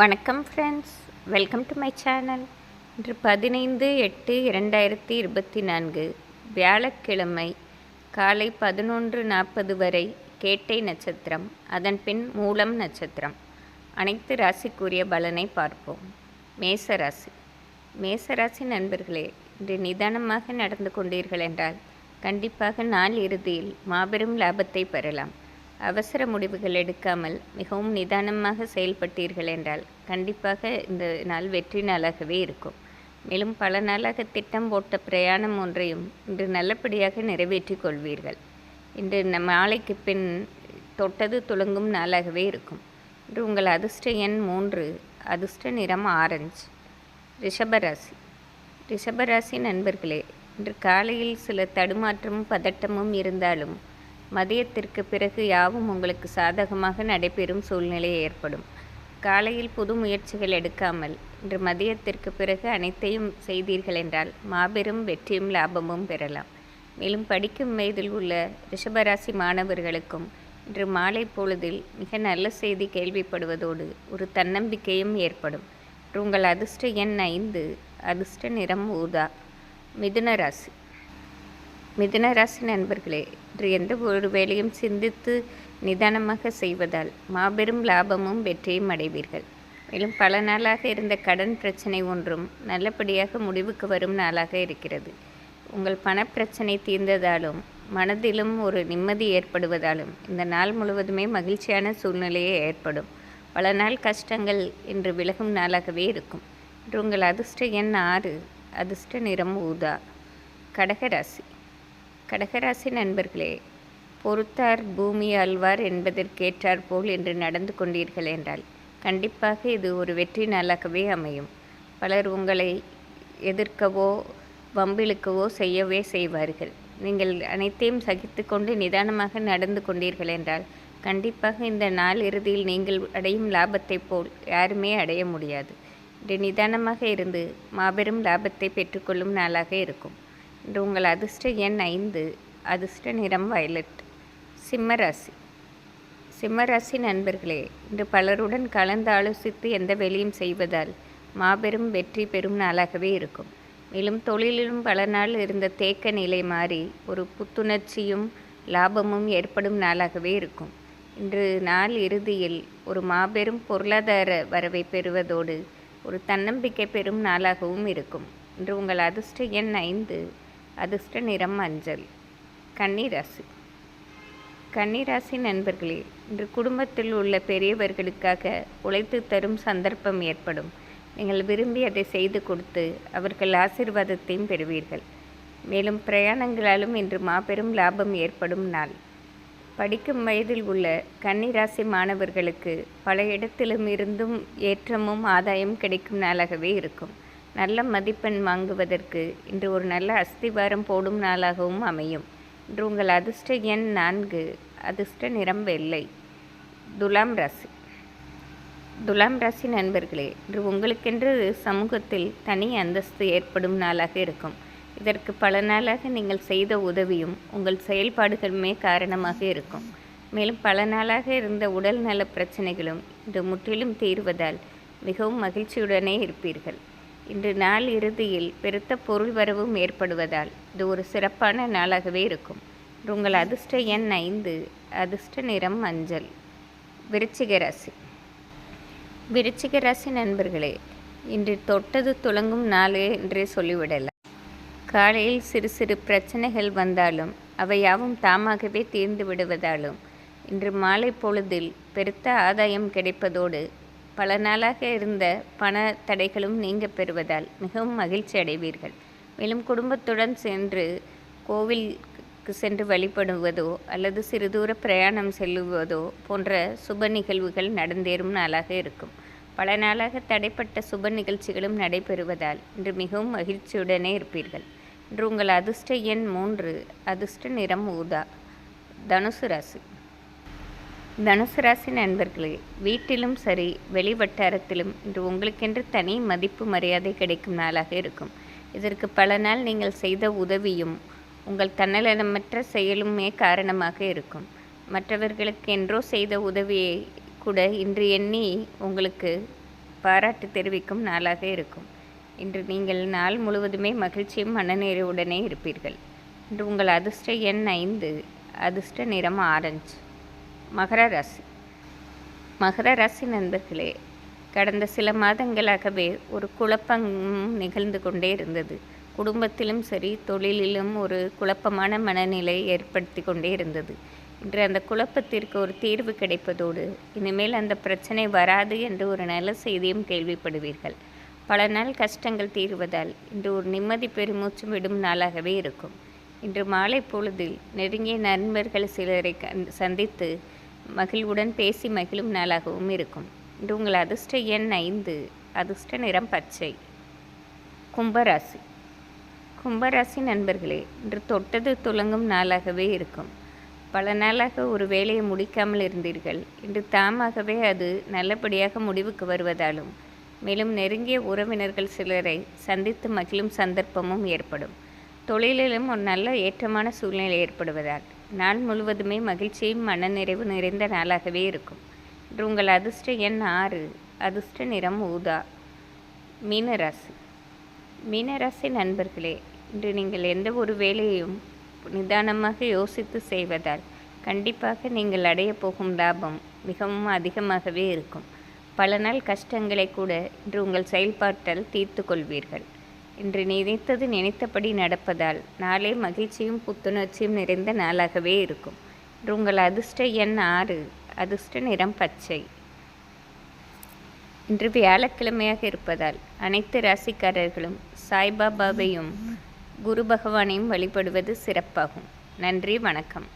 வணக்கம் friends welcome to my channel இன்று பதினைந்து எட்டு இரண்டாயிரத்தி இருபத்தி நான்கு. வியாழக்கிழமை காலை பதினொன்று நாற்பது வரை கேட்டை நட்சத்திரம் அதன் பின் மூலம் நட்சத்திரம். அனைத்து ராசிக்குரிய பலனை பார்ப்போம். மேசராசி மேசராசி நண்பர்களே இன்று நிதானமாக நடந்து கொண்டீர்கள் என்றால் கண்டிப்பாக நாள் இறுதியில் மாபெரும் லாபத்தை பெறலாம். அவசர முடிவுகள் எடுக்காமல் மிகவும் நிதானமாக செயல்பட்டீர்கள் என்றால் கண்டிப்பாக இந்த நாள் வெற்றி நாளாகவே இருக்கும். மேலும் பல நாளாக திட்டம் போட்ட பிரயாணம் ஒன்றையும் இன்று நல்லபடியாக நிறைவேற்றிக் கொள்வீர்கள். இன்று நம் மாலைக்கு பின் தொட்டது துளங்கும் நாளாகவே இருக்கும். இன்று உங்கள் அதிர்ஷ்ட எண் மூன்று அதிர்ஷ்ட நிறம் ஆரஞ்சு. ரிஷபராசி. ரிஷபராசி நண்பர்களே இன்று காலையில் சில தடுமாற்றமும் பதட்டமும் இருந்தாலும் மதியத்திற்கு பிறகு யாவும் உங்களுக்கு சாதகமாக நடைபெறும் சூழ்நிலை ஏற்படும். காலையில் புது முயற்சிகள் எடுக்காமல் இன்று மதியத்திற்கு பிறகு அனைத்தையும் செய்தீர்கள் என்றால் மாபெரும் வெற்றியும் லாபமும் பெறலாம். மேலும் படிக்கும் வயதில் உள்ள ரிஷபராசி மாணவர்களுக்கும் இன்று மாலை பொழுதில் மிக நல்ல செய்தி கேள்விப்படுவதோடு ஒரு தன்னம்பிக்கையும் ஏற்படும். உங்கள் அதிர்ஷ்ட எண் ஐந்து அதிர்ஷ்ட நிறம் ஊதா மிதுன ராசி. மிதுன ராசி நண்பர்களே இன்று எந்த ஒரு வேலையும் சிந்தித்து நிதானமாக செய்வதால் மாபெரும் லாபமும் வெற்றியும் அடைவீர்கள். மேலும் பல நாளாக இருந்த கடன் பிரச்சனை ஒன்றும் நல்லபடியாக முடிவுக்கு வரும் நாளாக இருக்கிறது. உங்கள் பணப்பிரச்சனை தீர்ந்ததாலும் மனதிலும் ஒரு நிம்மதி ஏற்படுவதாலும் இந்த நாள் முழுவதுமே மகிழ்ச்சியான சூழ்நிலையே ஏற்படும். பல நாள் கஷ்டங்கள் இன்று விலகும் நாளாகவே இருக்கும். இன்று உங்கள் அதிர்ஷ்ட எண் ஆறு அதிர்ஷ்ட நிறம் ஊதா கடகராசி கடகராசி நண்பர்களே பொறுத்தார் பூமி ஆழ்வார் என்பதற்கேற்றார் போல் என்று நடந்து கொண்டீர்கள் என்றால் கண்டிப்பாக இது ஒரு வெற்றி நாளாகவே அமையும். பலர் உங்களை எதிர்க்கவோ வம்பிழுக்கவோ செய்யவே செய்வார்கள். நீங்கள் அனைத்தையும் சகித்து கொண்டு நிதானமாக நடந்து கொண்டீர்கள் என்றால் கண்டிப்பாக இந்த நாள் இறுதியில் நீங்கள் அடையும் லாபத்தை போல் யாருமே அடைய முடியாது. இன்று நிதானமாக இருந்து மாபெரும் லாபத்தை பெற்றுக்கொள்ளும் நாளாக இருக்கும். இன்று உங்கள் அதிர்ஷ்ட எண் ஐந்து அதிர்ஷ்ட நிறம் வயலட் சிம்மராசி. சிம்மராசி நண்பர்களே இன்று பலருடன் கலந்து ஆலோசித்து எந்த வேலையும் செய்வதால் மாபெரும் வெற்றி பெறும் நாளாகவே இருக்கும். மேலும் தொழிலிலும் பல நாள் இருந்த தேக்க நிலை மாறி ஒரு புத்துணர்ச்சியும் லாபமும் ஏற்படும் நாளாகவே இருக்கும். இன்று நாள் இறுதியில் ஒரு மாபெரும் பொருளாதார வரவை பெறுவதோடு ஒரு தன்னம்பிக்கை பெறும் நாளாகவும் இருக்கும். இன்று உங்கள் அதிர்ஷ்ட எண் ஐந்து அதிர்ஷ்ட நிறம் மஞ்சள் கன்னிராசி. கன்னிராசி நண்பர்களே இன்று குடும்பத்தில் உள்ள பெரியவர்களுக்காக உழைத்து தரும் சந்தர்ப்பம் ஏற்படும். நீங்கள் விரும்பி அதை செய்து கொடுத்து அவர்கள் ஆசீர்வாதத்தையும் பெறுவீர்கள். மேலும் பிரயாணங்களாலும் இன்று மாபெரும் லாபம் ஏற்படும் நாள். படிக்கும் வயதில் உள்ள கன்னிராசி மாணவர்களுக்கு பல இடத்திலும் இருந்தும் ஏற்றமும் ஆதாயம் கிடைக்கும் நாளாகவே இருக்கும். நல்ல மதிப்பெண் வாங்குவதற்கு இன்று ஒரு நல்ல அஸ்திவாரம் போடும் நாளாகவும் அமையும். இன்று உங்கள் அதிர்ஷ்ட எண் நான்கு அதிர்ஷ்ட நிறம் வெள்ளை. துலாம் ராசி. துலாம் ராசி நண்பர்களே இன்று உங்களுக்கென்று சமூகத்தில் தனி அந்தஸ்து ஏற்படும் நாளாக இருக்கும். இதற்கு பல நாளாக நீங்கள் செய்த உதவியும் உங்கள் செயல்பாடுகளுமே காரணமாக இருக்கும். மேலும் பல நாளாக இருந்த உடல் நல பிரச்சனைகளும் இன்று முற்றிலும் தீர்வதால் மிகவும் மகிழ்ச்சியுடனே இருப்பீர்கள். இன்று நாள் இறுதியில் பெருத்த பொருள் வரவும் ஏற்படுவதால் இது ஒரு சிறப்பான நாளாகவே இருக்கும். உங்கள் அதிர்ஷ்ட எண் ஐந்து அதிர்ஷ்ட நிறம் மஞ்சள். விருச்சிக ராசி. விருச்சிக ராசி நண்பர்களே இன்று தொட்டது துளங்கும் நாளே என்றே சொல்லிவிடலாம். காலையில் சிறு சிறு பிரச்சனைகள் வந்தாலும் அவை யாவும் தாமாகவே தீர்ந்து விடுவதாலும் இன்று மாலை பொழுதில் பெருத்த ஆதாயம் கிடைப்பதோடு பல நாளாக இருந்த பண தடைகளும் நீங்க பெறுவதால் மிகவும் மகிழ்ச்சி அடைவீர்கள். மேலும் குடும்பத்துடன் சென்று கோவிலுக்கு சென்று வழிபடுவதோ அல்லது சிறு தூர பிரயாணம் செல்லுவதோ போன்ற சுப நிகழ்வுகள் நடந்தேறும் நாளாக இருக்கும். பல நாளாக தடைப்பட்ட சுப நிகழ்ச்சிகளும் நடைபெறுவதால் இன்று மிகவும் மகிழ்ச்சியுடனே இருப்பீர்கள். இன்று உங்கள் அதிர்ஷ்ட எண் மூன்று அதிர்ஷ்ட நிறம் ஊதா தனுசு ராசி. தனுசு ராசி நண்பர்களே வீட்டிலும் சரி வெளி வட்டாரத்திலும் இன்று உங்களுக்கென்று தனி மதிப்பு மரியாதை கிடைக்கும் நாளாக இருக்கும். இதற்கு பல நாள் நீங்கள் செய்த உதவியும் உங்கள் தன்னலமற்ற செயலுமே காரணமாக இருக்கும். மற்றவர்களுக்கு என்றோ செய்த உதவியை கூட இன்று எண்ணி உங்களுக்கு பாராட்டு தெரிவிக்கும் நாளாக இருக்கும். இன்று நீங்கள் நாள் முழுவதுமே மகிழ்ச்சியும் மனநிறைவுடனே இருப்பீர்கள். இன்று உங்கள் அதிர்ஷ்ட எண் ஐந்து அதிர்ஷ்ட நிறம் ஆரஞ்சு. மகர ராசி. மகர ராசி நண்பர்களே கடந்த சில மாதங்களாகவே ஒரு குழப்பம் நிகழ்ந்து கொண்டே இருந்தது. குடும்பத்திலும் சரி தொழிலிலும் ஒரு குழப்பமான மனநிலை ஏற்படுத்தி கொண்டே இருந்தது. இன்று அந்த குழப்பத்திற்கு ஒரு தீர்வு கிடைப்பதோடு இனிமேல் அந்த பிரச்சனை வராது என்று ஒரு நல்ல செய்தியும் கேள்விப்படுவீர்கள். பல நாள் கஷ்டங்கள் தீர்வதால் இன்று ஒரு நிம்மதி பெருமூச்சு விடும் நாளாகவே இருக்கும். இன்று மாலை பொழுதில் நெருங்கிய நண்பர்கள் சிலரை சந்தித்து மகிழ்வுடன் பேசி மகிழும் நாளாகவும் இருக்கும். இன்று உங்கள் அதிர்ஷ்ட எண் ஐந்து அதிர்ஷ்ட நிறம் பச்சை. கும்பராசி. கும்பராசி நண்பர்களே இன்று தொட்டது துலங்கும் நாளாகவே இருக்கும். பல நாளாக ஒரு வேலையை முடிக்காமல் இருந்தீர்கள். இன்று தாமாகவே அது நல்லபடியாக முடிவுக்கு வருவதாலும் மேலும் நெருங்கிய உறவினர்கள் சிலரை சந்தித்து மகிழும் சந்தர்ப்பமும் ஏற்படும். தொழிலிலும் ஒரு நல்ல ஏற்றமான சூழ்நிலை ஏற்படுவதால் நாள் முழுவதுமே மகிழ்ச்சியும் மனநிறைவு நிறைந்த நாளாகவே இருக்கும். இன்று உங்கள் அதிர்ஷ்ட எண் ஆறு அதிர்ஷ்ட நிறம் ஊதா மீனராசி. மீனராசி நண்பர்களே இன்று நீங்கள் எந்த ஒரு வேலையையும் நிதானமாக யோசித்து செய்வதால் கண்டிப்பாக நீங்கள் அடைய போகும் லாபம் மிகவும் அதிகமாகவே இருக்கும். பல நாள் கஷ்டங்களை கூட இன்று உங்கள் செயல்பாட்டால் தீர்த்து கொள்வீர்கள். இன்று நினைத்தது நினைத்தபடி நடப்பதால் நாளே மகிழ்ச்சியும் புத்துணர்ச்சியும் நிறைந்த நாளாகவே இருக்கும். இன்று உங்கள் அதிர்ஷ்ட எண் ஆறு அதிர்ஷ்ட நிறம் பச்சை. இன்று வியாழக்கிழமையாக இருப்பதால் அனைத்து ராசிக்காரர்களும் சாய்பாபாவையும் குரு பகவானையும் வழிபடுவது சிறப்பாகும். நன்றி வணக்கம்.